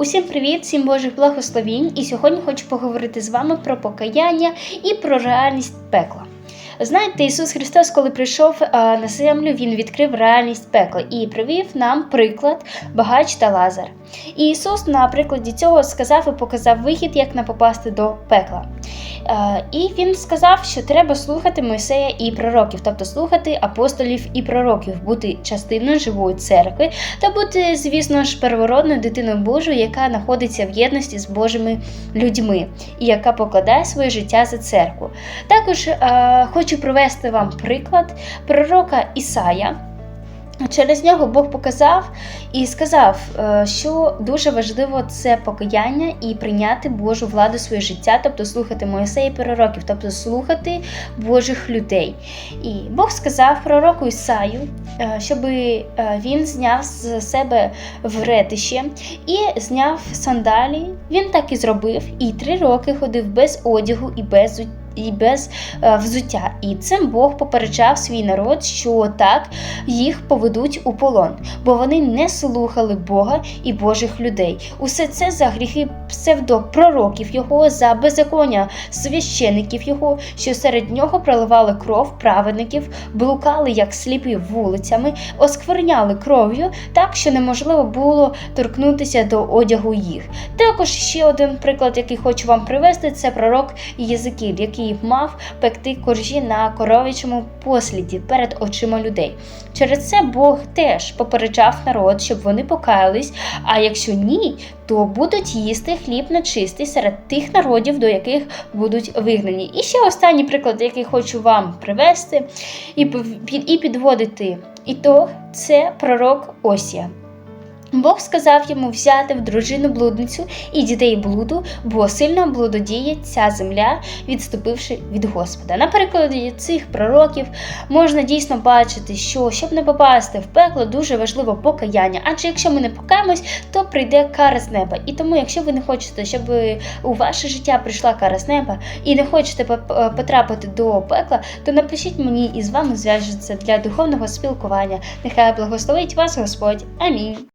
Усім привіт, всім Божих благословінь. І сьогодні хочу поговорити з вами про покаяння і про реальність пекла. Знаєте, Ісус Христос, коли прийшов е, на землю, Він відкрив реальність пекла і привів нам приклад багач та Лазар. І Ісус на прикладі цього сказав і показав вихід, як не попасти до пекла. Е, І він сказав, що треба слухати Мойсея і пророків, тобто слухати апостолів і пророків, бути частиною живої церкви та бути, звісно ж, первородною дитиною Божою, яка знаходиться в єдності з Божими людьми і яка покладає своє життя за церкву. Також е, хочу привести вам приклад пророка Ісая. Через нього Бог показав і сказав, е, що дуже важливо це покаяння і прийняти Божу владу своє життя, тобто слухати Моїсея пророків, тобто слухати Божих людей. І Бог сказав пророку Ісаю, е, щоб він зняв з себе вретище і зняв сандалі. Він так і зробив, і три роки ходив без одягу і без взуття і без е, взуття. І цим Бог попереджав свій народ, що так їх поведуть у полон, бо вони не слухали Бога і Божих людей. Усе це за гріхи псевдопророків його, за беззаконня священиків його, що серед нього проливали кров праведників, блукали як сліпі вулицями, оскверняли кров'ю так, що неможливо було торкнутися до одягу їх. Також ще один приклад, який хочу вам привести, це пророк Єзикіль, який мав пекти коржі на коров'ячому посліді перед очима людей. Через це Бог теж попереджав народ, щоб вони покаялись. А якщо ні, то будуть їсти хліб нечистий серед тих народів, до яких будуть вигнані. І ще останній приклад, який хочу вам привести і підводити ітог, це пророк Осія. Бог сказав йому взяти в дружину блудницю і дітей блуду, бо сильно блудодіє ця земля, відступивши від Господа. На прикладі цих пророків можна дійсно бачити, що щоб не попасти в пекло, дуже важливо покаяння. Адже якщо ми не покаємось, то прийде кара з неба. І тому, якщо ви не хочете, щоб у ваше життя прийшла кара з неба і не хочете потрапити до пекла, то напишіть мені і з вами зв'яжуться для духовного спілкування. Нехай благословить вас Господь. Амінь.